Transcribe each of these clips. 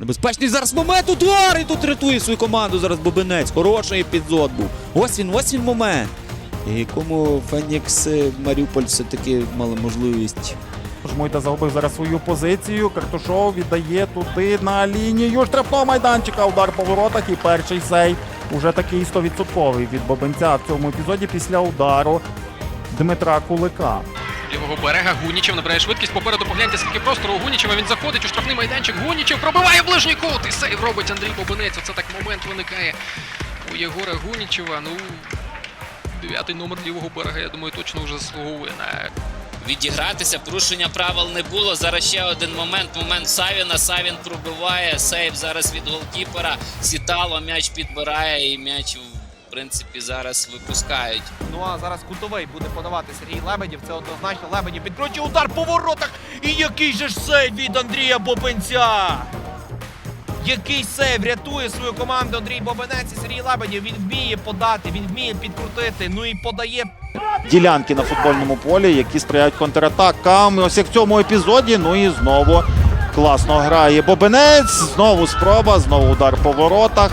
Небезпечний зараз момент. Удар! І тут рятує свою команду зараз Бобинець. Хороший епізод був. Ось він, ось він момент. Якому Фенікс е, Маріуполь все-таки мали можливість. Жмойда загубив зараз свою позицію. Картушов віддає туди на лінію штрафного майданчика. Удар по воротах і перший сейв. Уже такий 100% від Бобенця в цьому епізоді після удару Дмитра Кулика. Лівого берега Гунічев набирає швидкість. Попереду погляньте, скільки простору у Гунічева. Він заходить у штрафний майданчик. Гунічев пробиває в ближній кут. І сейв робить Андрій Бобинець. Оце так момент виникає у Єгора Гунічева. Ну, дев'ятий номер лівого берега, я думаю, точно вже заслуговує на відігратися. Порушення правил не було. Зараз ще один момент. Момент Савіна. Савін пробиває. Сейв зараз від голкіпера. Сітало м'яч підбирає і м'яч принципі зараз випускають. Ну а зараз кутовий буде подавати Сергій Лебедів. Це однозначно Лебедів підкручує удар по воротах. І який же ж сейв від Андрія Бобенця! Який сейв рятує свою команду Андрій Бобенець і Сергій Лебедів. Він вміє подати, він вміє підкрутити. Ну і подає Ділянки на футбольному полі, які сприяють контратакам. І Ось як в цьому епізоді. Ну і знову класно грає Бобенець. Знову спроба, знову удар по воротах.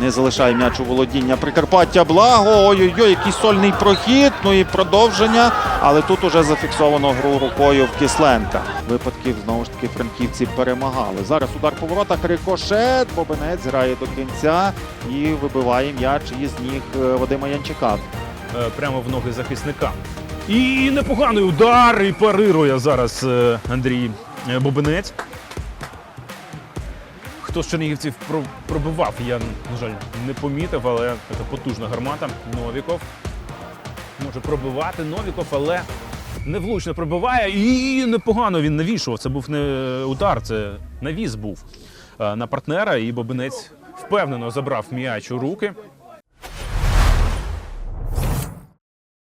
Не залишає м'яч у володіння Прикарпаття Благо. Ой-ой-ой, який сольний прохід. Ну і продовження. Але тут уже зафіксовано гру рукою в Кисленка. Випадків знову ж таки франківці перемагали. Зараз удар по воротах, рикошет. Бобенець грає до кінця і вибиває м'яч із ніг е, Вадима Янчака. е, прямо в ноги захисника. І непоганий удар, і парирує зараз е, Андрій Бобинець. Хто з чернігівців пробивав, я, на жаль, не помітив, але така потужна гармата. Новіков може пробивати. Новіков, але невлучно пробиває. І непогано він навішував. Це був не удар, це навіс був е, на партнера. І Бобинець впевнено забрав м'яч у руки.